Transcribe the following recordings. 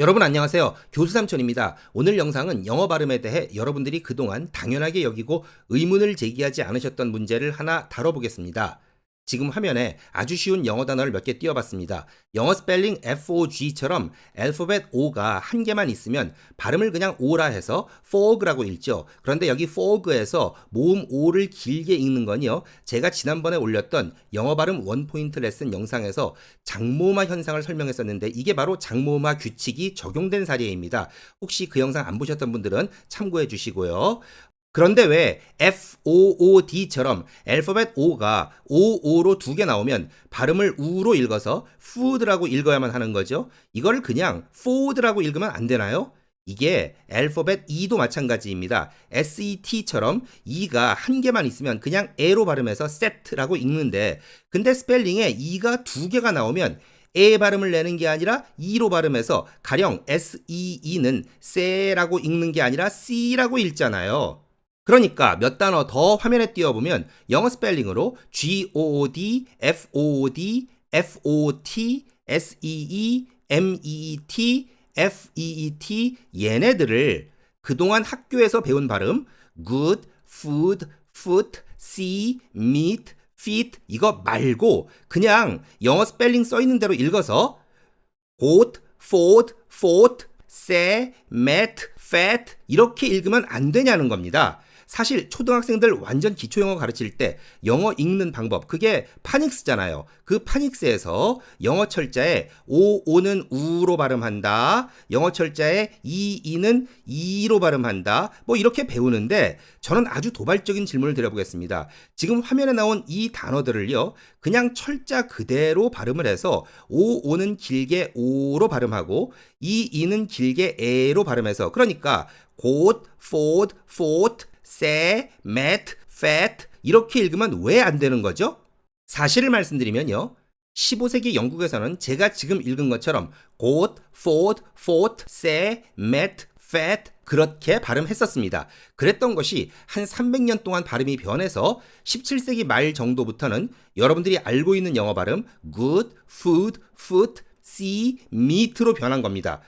여러분 안녕하세요. 교수 삼촌입니다. 오늘 영상은 영어 발음에 대해 여러분들이 그동안 당연하게 여기고 의문을 제기하지 않으셨던 문제를 하나 다뤄보겠습니다. 지금 화면에 아주 쉬운 영어 단어를 몇 개 띄워봤습니다. 영어 스펠링 FOG처럼 알파벳 O가 한 개만 있으면 발음을 그냥 O라 해서 fog라고 읽죠. 그런데 여기 fog에서 모음 O를 길게 읽는 건요. 제가 지난번에 올렸던 영어 발음 원포인트 레슨 영상에서 장모마 현상을 설명했었는데 이게 바로 장모마 규칙이 적용된 사례입니다. 혹시 그 영상 안 보셨던 분들은 참고해 주시고요. 그런데 왜 FOOD처럼 알파벳 O가 OO로 두 개 나오면 발음을 우로 읽어서 food라고 읽어야만 하는 거죠? 이걸 그냥 food라고 읽으면 안 되나요? 이게 알파벳 E도 마찬가지입니다. SET처럼 E가 한 개만 있으면 그냥 A로 발음해서 set라고 읽는데 근데 스펠링에 E가 두 개가 나오면 에 발음을 내는 게 아니라 E로 발음해서 가령 SEE는 세라고 읽는 게 아니라 C라고 읽잖아요. 그러니까 몇 단어 더 화면에 띄워보면 영어 스펠링으로 G-O-O-D, F-O-O-D, F-O-T, S-E-E, M-E-E-T, F-E-E-T 얘네들을 그동안 학교에서 배운 발음 good, food, foot, see, meet, feet 이거 말고 그냥 영어 스펠링 써 있는 대로 읽어서 goat, fought, fought, say, met, fat 이렇게 읽으면 안 되냐는 겁니다. 사실 초등학생들 완전 기초 영어 가르칠 때 영어 읽는 방법 그게 파닉스잖아요. 그 파닉스에서 영어 철자에 오 오는 우로 발음한다. 영어 철자에 이 이는 이로 발음한다. 뭐 이렇게 배우는데 저는 아주 도발적인 질문을 드려보겠습니다. 지금 화면에 나온 이 단어들을요. 그냥 철자 그대로 발음을 해서 오 오는 길게 오로 발음하고 이 이는 길게 에로 발음해서 그러니까 곧, fought, fought, say, met, 이렇게 읽으면 왜 안 되는 거죠? 사실을 말씀드리면요. 15세기 영국에서는 제가 지금 읽은 것처럼 say, met, fat 그렇게 발음했었습니다. 그랬던 것이 한 300년 동안 발음이 변해서 17세기 말 정도부터는 여러분들이 알고 있는 영어 발음 good, food, foot, see, meat로 변한 겁니다.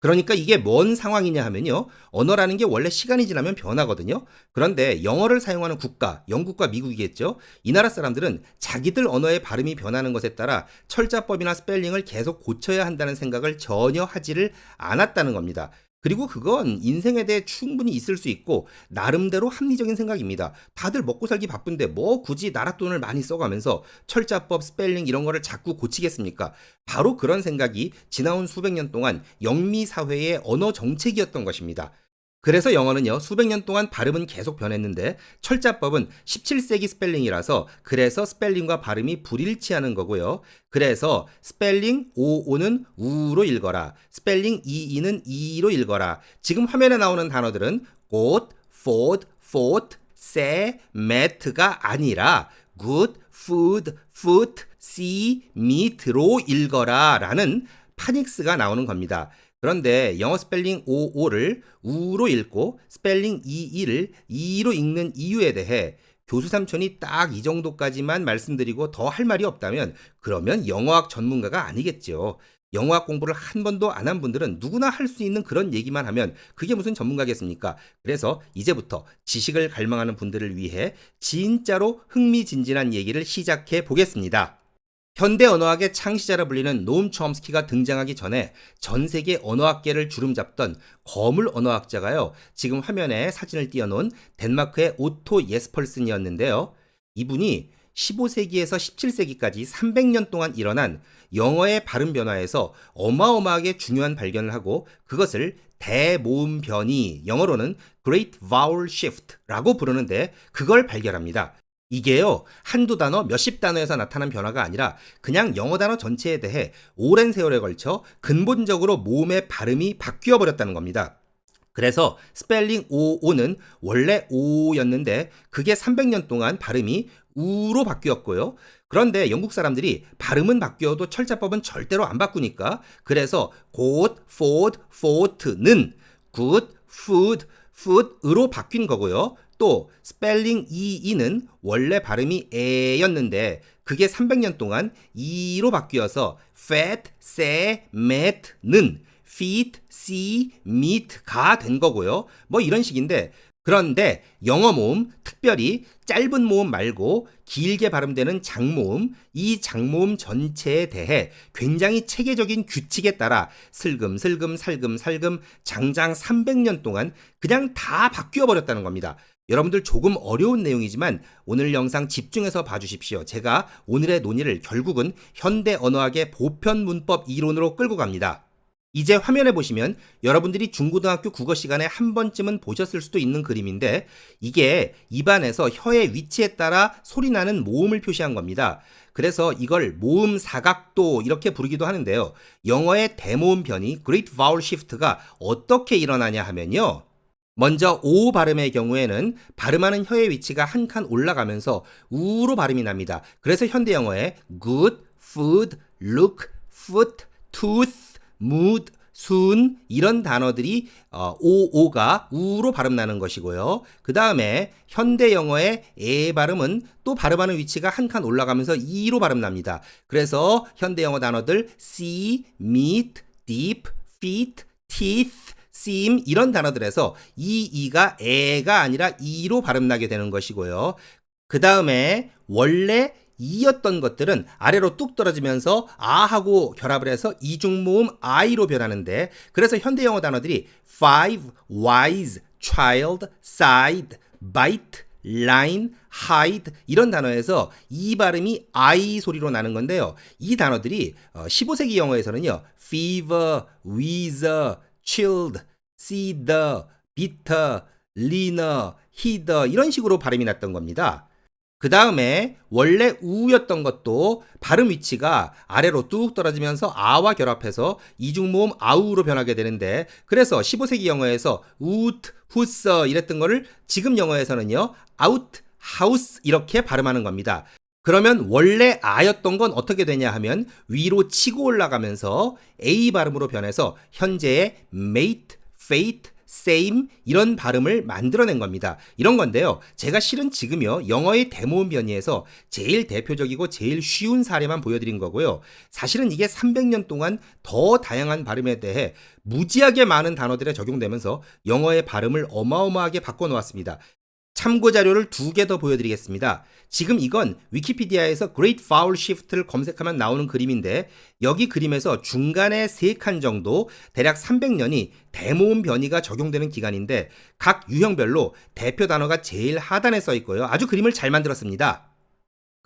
그러니까 이게 뭔 상황이냐 하면요. 언어라는 게 원래 시간이 지나면 변하거든요. 그런데 영어를 사용하는 국가, 영국과 미국이겠죠. 이 나라 사람들은 자기들 언어의 발음이 변하는 것에 따라 철자법이나 스펠링을 계속 고쳐야 한다는 생각을 전혀 하지를 않았다는 겁니다. 그리고 그건 인생에 대해 충분히 있을 수 있고 나름대로 합리적인 생각입니다. 다들 먹고 살기 바쁜데 뭐 굳이 나라 돈을 많이 써가면서 철자법, 스펠링 이런 거를 자꾸 고치겠습니까? 바로 그런 생각이 지나온 수백 년 동안 영미 사회의 언어 정책이었던 것입니다. 그래서 영어는요, 수백 년 동안 발음은 계속 변했는데, 철자법은 17세기 스펠링이라서, 그래서 스펠링과 발음이 불일치하는 거고요. 그래서 스펠링 오오는 우로 읽어라. 스펠링 이이는 이로 읽어라. 지금 화면에 나오는 단어들은 got, fought, fought, say, met가 아니라 good, food, foot, see, meet로 읽어라. 라는 파닉스가 나오는 겁니다. 그런데 영어 스펠링 OO를 우로 읽고 스펠링 EE를 이로 읽는 이유에 대해 교수 삼촌이 딱 이 정도까지만 말씀드리고 더 할 말이 없다면 그러면 영어학 전문가가 아니겠죠. 영어학 공부를 한 번도 안 한 분들은 누구나 할 수 있는 그런 얘기만 하면 그게 무슨 전문가겠습니까? 그래서 이제부터 지식을 갈망하는 분들을 위해 진짜로 흥미진진한 얘기를 시작해 보겠습니다. 현대 언어학의 창시자라 불리는 노움 촘스키가 등장하기 전에 전 세계 언어학계를 주름잡던 거물 언어학자가요. 지금 화면에 사진을 띄워놓은 덴마크의 오토 예스펄슨이었는데요. 이분이 15세기에서 17세기까지 300년 동안 일어난 영어의 발음 변화에서 어마어마하게 중요한 발견을 하고 그것을 대모음 변이, 영어로는 Great Vowel Shift라고 부르는데 그걸 발견합니다. 이게요, 한두 단어, 몇십 단어에서 나타난 변화가 아니라 그냥 영어 단어 전체에 대해 오랜 세월에 걸쳐 근본적으로 모음의 발음이 바뀌어 버렸다는 겁니다. 그래서 스펠링 오오는 원래 오였는데 그게 300년 동안 발음이 우로 바뀌었고요. 그런데 영국 사람들이 발음은 바뀌어도 철자법은 절대로 안 바꾸니까 그래서 good, fought, fought는 good, food, foot으로 바뀐 거고요. 또 스펠링 e는 원래 발음이 에였는데 그게 300년 동안 e로 바뀌어서 fat, say, met는 feet, see, meet가 된 거고요. 뭐 이런 식인데 그런데 영어 모음, 특별히 짧은 모음 말고 길게 발음되는 장모음, 이 장모음 전체에 대해 굉장히 체계적인 규칙에 따라 슬금슬금 살금살금 장장 300년 동안 그냥 다 바뀌어 버렸다는 겁니다. 여러분들 조금 어려운 내용이지만 오늘 영상 집중해서 봐주십시오. 제가 오늘의 논의를 결국은 현대 언어학의 보편 문법 이론으로 끌고 갑니다. 이제 화면에 보시면 여러분들이 중고등학교 국어 시간에 한 번쯤은 보셨을 수도 있는 그림인데 이게 입안에서 혀의 위치에 따라 소리 나는 모음을 표시한 겁니다. 그래서 이걸 모음 사각도 이렇게 부르기도 하는데요. 영어의 대모음 변이 Great Vowel Shift가 어떻게 일어나냐 하면요. 먼저 오 발음의 경우에는 발음하는 혀의 위치가 한 칸 올라가면서 우로 발음이 납니다. 그래서 현대 영어에 good, food, look, foot, tooth, mood, 순 이런 단어들이 어, 오 오가 우로 발음 나는 것이고요. 그 다음에 현대 영어의 에 발음은 또 발음하는 위치가 한 칸 올라가면서 이로 발음 납니다. 그래서 현대 영어 단어들 see, meet, deep, feet, teeth, seem 이런 단어들에서 이 이가 에가 아니라 이로 발음 나게 되는 것이고요. 그 다음에 원래 이였던 것들은 아래로 뚝 떨어지면서 아하고 결합을 해서 이중 모음 I로 변하는데 그래서 현대 영어 단어들이 five, wise, child, side, bite, line, hide 이런 단어에서 이 발음이 I 소리로 나는 건데요. 이 단어들이 15세기 영어에서는요. fever, wheezer, chilled, cedar, bitter, leaner, header 이런 식으로 발음이 났던 겁니다. 그 다음에 원래 우였던 것도 발음 위치가 아래로 뚝 떨어지면서 아와 결합해서 이중모음 아우로 변하게 되는데 그래서 15세기 영어에서 우트, 후서 이랬던 거를 지금 영어에서는요 아웃, 하우스 이렇게 발음하는 겁니다. 그러면 원래 아였던 건 어떻게 되냐 하면 위로 치고 올라가면서 A 발음으로 변해서 현재의 mate, fate, same 이런 발음을 만들어낸 겁니다. 이런 건데요. 제가 실은 지금요. 영어의 대모음 변이에서 제일 대표적이고 제일 쉬운 사례만 보여드린 거고요. 사실은 이게 300년 동안 더 다양한 발음에 대해 무지하게 많은 단어들에 적용되면서 영어의 발음을 어마어마하게 바꿔놓았습니다. 참고 자료를 두 개 더 보여드리겠습니다. 지금 이건 위키피디아에서 Great Foul Shift를 검색하면 나오는 그림인데 여기 그림에서 중간에 세 칸 정도 대략 300년이 대모음 변이가 적용되는 기간인데 각 유형별로 대표 단어가 제일 하단에 써 있고요. 아주 그림을 잘 만들었습니다.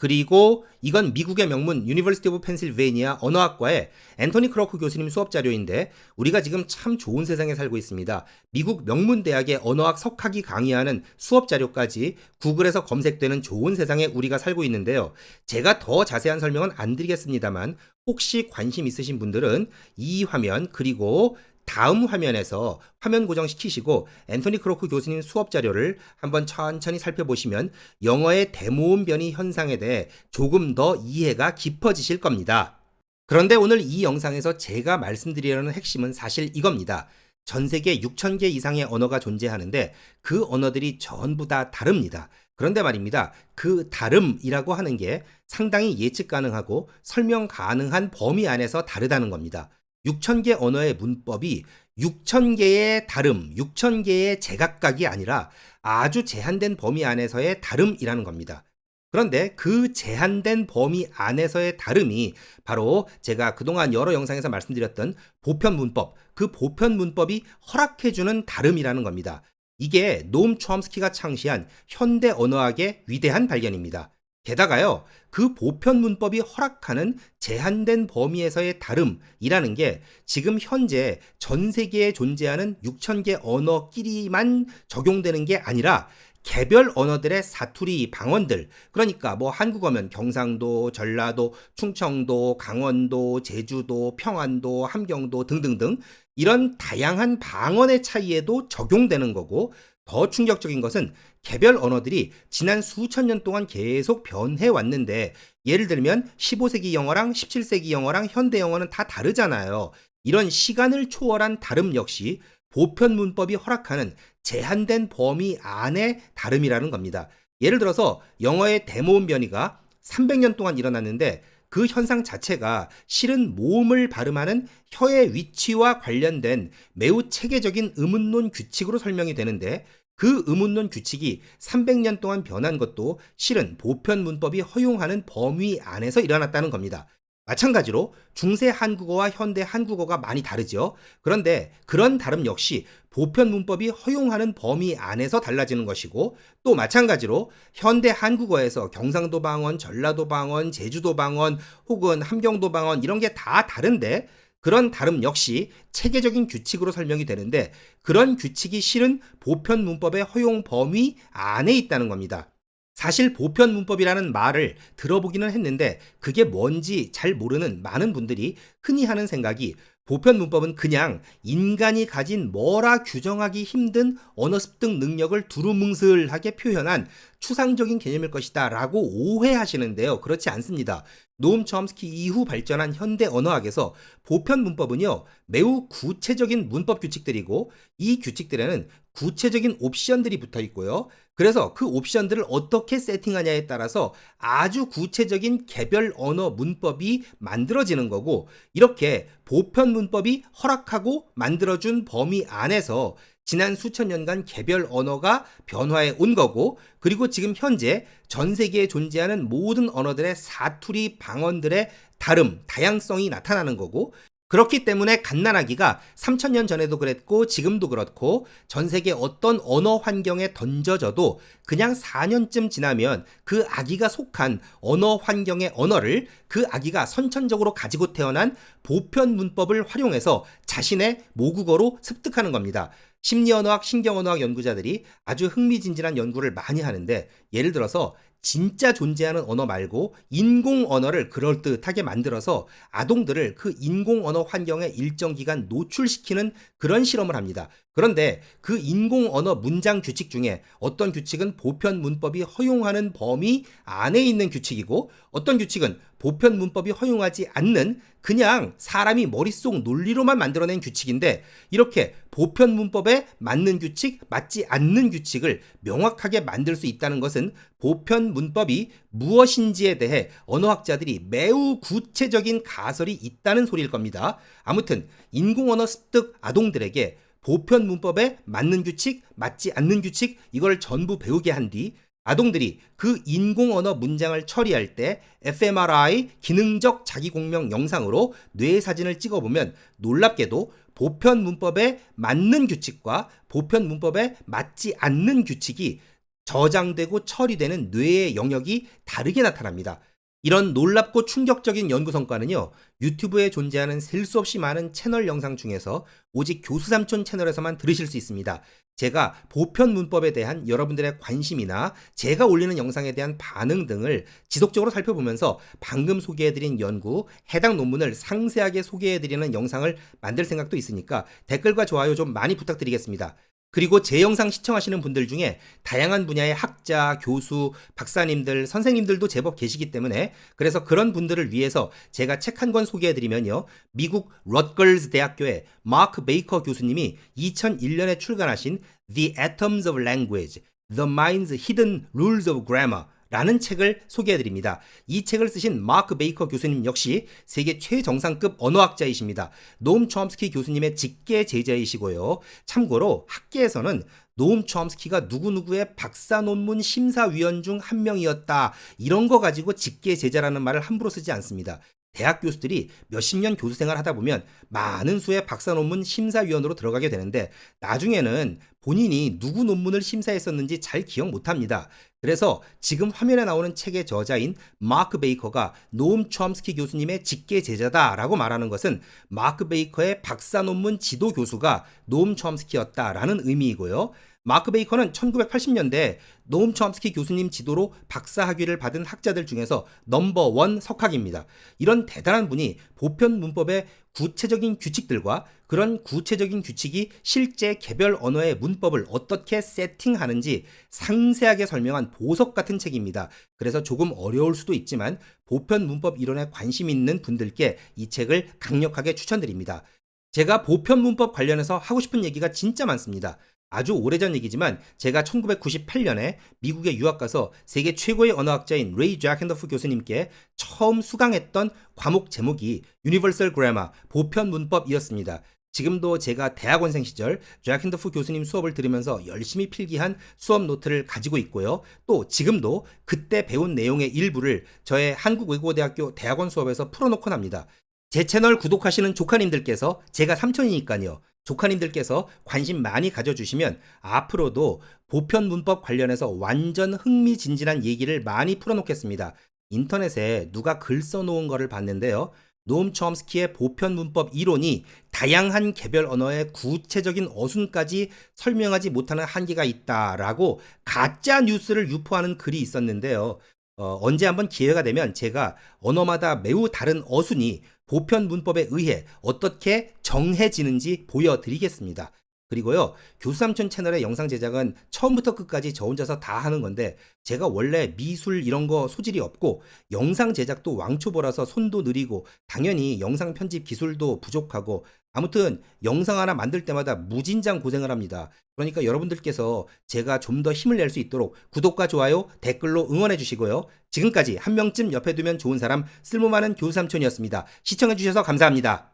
그리고 이건 미국의 명문 유니버시티 오브 펜실베이니아 언어학과의 앤토니 크로크 교수님 수업 자료인데 우리가 지금 참 좋은 세상에 살고 있습니다. 미국 명문 대학의 언어학 석학이 강의하는 수업 자료까지 구글에서 검색되는 좋은 세상에 우리가 살고 있는데요. 제가 더 자세한 설명은 안 드리겠습니다만 혹시 관심 있으신 분들은 이 화면 그리고 다음 화면에서 화면 고정시키시고 앤토니 크로크 교수님 수업 자료를 한번 천천히 살펴보시면 영어의 대모음 변이 현상에 대해 조금 더 이해가 깊어지실 겁니다. 그런데 오늘 이 영상에서 제가 말씀드리려는 핵심은 사실 이겁니다. 전 세계 6,000개 이상의 언어가 존재하는데 그 언어들이 전부 다 다릅니다. 그런데 말입니다. 그 다름이라고 하는 게 상당히 예측 가능하고 설명 가능한 범위 안에서 다르다는 겁니다. 6,000개 언어의 문법이 6,000개의 다름, 6,000개의 제각각이 아니라 아주 제한된 범위 안에서의 다름이라는 겁니다. 그런데 그 제한된 범위 안에서의 다름이 바로 제가 그동안 여러 영상에서 말씀드렸던 보편 문법, 그 보편 문법이 허락해주는 다름이라는 겁니다. 이게 노움 촘스키가 창시한 현대 언어학의 위대한 발견입니다. 게다가요, 그 보편 문법이 허락하는 제한된 범위에서의 다름이라는 게 지금 현재 전 세계에 존재하는 6,000개 언어끼리만 적용되는 게 아니라 개별 언어들의 사투리 방언들 그러니까 뭐 한국어면 경상도, 전라도, 충청도, 강원도, 제주도, 평안도, 함경도 등등등 이런 다양한 방언의 차이에도 적용되는 거고 더 충격적인 것은 개별 언어들이 지난 수천 년 동안 계속 변해 왔는데 예를 들면 15세기 영어랑 17세기 영어랑 현대 영어는 다 다르잖아요. 이런 시간을 초월한 다름 역시 보편 문법이 허락하는 제한된 범위 안의 다름이라는 겁니다. 예를 들어서 영어의 대모음 변이가 300년 동안 일어났는데 그 현상 자체가 실은 모음을 발음하는 혀의 위치와 관련된 매우 체계적인 의문론 규칙으로 설명이 되는데 그 의문론 규칙이 300년 동안 변한 것도 실은 보편 문법이 허용하는 범위 안에서 일어났다는 겁니다. 마찬가지로 중세 한국어와 현대 한국어가 많이 다르죠. 그런데 그런 다름 역시 보편 문법이 허용하는 범위 안에서 달라지는 것이고 또 마찬가지로 현대 한국어에서 경상도 방언, 전라도 방언, 제주도 방언 혹은 함경도 방언 이런 게 다 다른데 그런 다름 역시 체계적인 규칙으로 설명이 되는데 그런 규칙이 실은 보편 문법의 허용 범위 안에 있다는 겁니다. 사실 보편 문법이라는 말을 들어보기는 했는데 그게 뭔지 잘 모르는 많은 분들이 흔히 하는 생각이 보편 문법은 그냥 인간이 가진 뭐라 규정하기 힘든 언어 습득 능력을 두루뭉술하게 표현한 추상적인 개념일 것이다 라고 오해하시는데요. 그렇지 않습니다. 노음 첨스키 이후 발전한 현대 언어학에서 보편 문법은요, 매우 구체적인 문법 규칙들이고 이 규칙들에는 구체적인 옵션들이 붙어 있고요. 그래서 그 옵션들을 어떻게 세팅하냐에 따라서 아주 구체적인 개별 언어 문법이 만들어지는 거고 이렇게 보편 문법이 허락하고 만들어준 범위 안에서 지난 수천 년간 개별 언어가 변화해 온 거고 그리고 지금 현재 전 세계에 존재하는 모든 언어들의 사투리 방언들의 다름, 다양성이 나타나는 거고 그렇기 때문에 갓난아기가 3000년 전에도 그랬고 지금도 그렇고 전 세계 어떤 언어 환경에 던져져도 그냥 4년쯤 지나면 그 아기가 속한 언어 환경의 언어를 그 아기가 선천적으로 가지고 태어난 보편 문법을 활용해서 자신의 모국어로 습득하는 겁니다. 심리언어학, 신경언어학 연구자들이 아주 흥미진진한 연구를 많이 하는데 예를 들어서 진짜 존재하는 언어 말고 인공 언어를 그럴듯하게 만들어서 아동들을 그 인공 언어 환경에 일정 기간 노출시키는 그런 실험을 합니다. 그런데 그 인공 언어 문장 규칙 중에 어떤 규칙은 보편 문법이 허용하는 범위 안에 있는 규칙이고 어떤 규칙은 보편 문법이 허용하지 않는 그냥 사람이 머릿속 논리로만 만들어낸 규칙인데 이렇게 보편 문법에 맞는 규칙, 맞지 않는 규칙을 명확하게 만들 수 있다는 것은 보편 문법이 무엇인지에 대해 언어학자들이 매우 구체적인 가설이 있다는 소리일 겁니다. 아무튼 인공언어 습득 아동들에게 보편 문법에 맞는 규칙, 맞지 않는 규칙 이걸 전부 배우게 한 뒤 아동들이 그 인공 언어 문장을 처리할 때 fMRI 기능적 자기 공명 영상으로 뇌 사진을 찍어보면 놀랍게도 보편 문법에 맞는 규칙과 보편 문법에 맞지 않는 규칙이 저장되고 처리되는 뇌의 영역이 다르게 나타납니다. 이런 놀랍고 충격적인 연구 성과는요, 유튜브에 존재하는 셀 수 없이 많은 채널 영상 중에서 오직 교수삼촌 채널에서만 들으실 수 있습니다. 제가 보편 문법에 대한 여러분들의 관심이나 제가 올리는 영상에 대한 반응 등을 지속적으로 살펴보면서 방금 소개해드린 연구, 해당 논문을 상세하게 소개해드리는 영상을 만들 생각도 있으니까 댓글과 좋아요 좀 많이 부탁드리겠습니다. 그리고 제 영상 시청하시는 분들 중에 다양한 분야의 학자, 교수, 박사님들, 선생님들도 제법 계시기 때문에 그래서 그런 분들을 위해서 제가 책 한 권 소개해드리면요. 미국 럿걸즈 대학교의 마크 베이커 교수님이 2001년에 출간하신 The Atoms of Language, The Mind's Hidden Rules of Grammar 라는 책을 소개해드립니다. 이 책을 쓰신 마크 베이커 교수님 역시 세계 최정상급 언어학자이십니다. 노움 촘스키 교수님의 직계 제자이시고요. 참고로 학계에서는 노움 촘스키가 누구누구의 박사 논문 심사위원 중 한 명이었다. 이런 거 가지고 직계 제자라는 말을 함부로 쓰지 않습니다. 대학 교수들이 몇십 년 교수 생활 하다 보면 많은 수의 박사 논문 심사위원으로 들어가게 되는데 나중에는 본인이 누구 논문을 심사했었는지 잘 기억 못 합니다. 그래서 지금 화면에 나오는 책의 저자인 마크 베이커가 노움 촘스키 교수님의 직계 제자다라고 말하는 것은 마크 베이커의 박사 논문 지도 교수가 노움 촘스키였다라는 의미이고요. 마크 베이커는 1980년대 노움 촘스키 교수님 지도로 박사 학위를 받은 학자들 중에서 넘버 원 석학입니다. 이런 대단한 분이 보편 문법의 구체적인 규칙들과 그런 구체적인 규칙이 실제 개별 언어의 문법을 어떻게 세팅하는지 상세하게 설명한 보석 같은 책입니다. 그래서 조금 어려울 수도 있지만 보편 문법 이론에 관심 있는 분들께 이 책을 강력하게 추천드립니다. 제가 보편 문법 관련해서 하고 싶은 얘기가 진짜 많습니다. 아주 오래전 얘기지만 제가 1998년에 미국에 유학 가서 세계 최고의 언어학자인 레이 잭앤더프 교수님께 처음 수강했던 과목 제목이 유니버설 그래머 보편 문법이었습니다. 지금도 제가 대학원생 시절 잭앤더프 교수님 수업을 들으면서 열심히 필기한 수업 노트를 가지고 있고요. 또 지금도 그때 배운 내용의 일부를 저의 한국외국어대학교 대학원 수업에서 풀어놓곤 합니다. 제 채널 구독하시는 조카님들께서 제가 삼촌이니까요. 조카님들께서 관심 많이 가져주시면 앞으로도 보편 문법 관련해서 완전 흥미진진한 얘기를 많이 풀어놓겠습니다. 인터넷에 누가 글 써놓은 거를 봤는데요. 노움 촘스키의 보편 문법 이론이 다양한 개별 언어의 구체적인 어순까지 설명하지 못하는 한계가 있다라고 가짜 뉴스를 유포하는 글이 있었는데요. 어, 언제 한번 기회가 되면 제가 언어마다 매우 다른 어순이 보편 문법에 의해 어떻게 정해지는지 보여드리겠습니다. 그리고요, 교수삼촌 채널의 영상 제작은 처음부터 끝까지 저 혼자서 다 하는 건데, 제가 원래 미술 이런 거 소질이 없고, 영상 제작도 왕초보라서 손도 느리고, 당연히 영상 편집 기술도 부족하고, 아무튼 영상 하나 만들 때마다 무진장 고생을 합니다. 그러니까 여러분들께서 제가 좀 더 힘을 낼 수 있도록 구독과 좋아요, 댓글로 응원해 주시고요. 지금까지 한 명쯤 옆에 두면 좋은 사람, 쓸모 많은 교수삼촌이었습니다. 시청해 주셔서 감사합니다.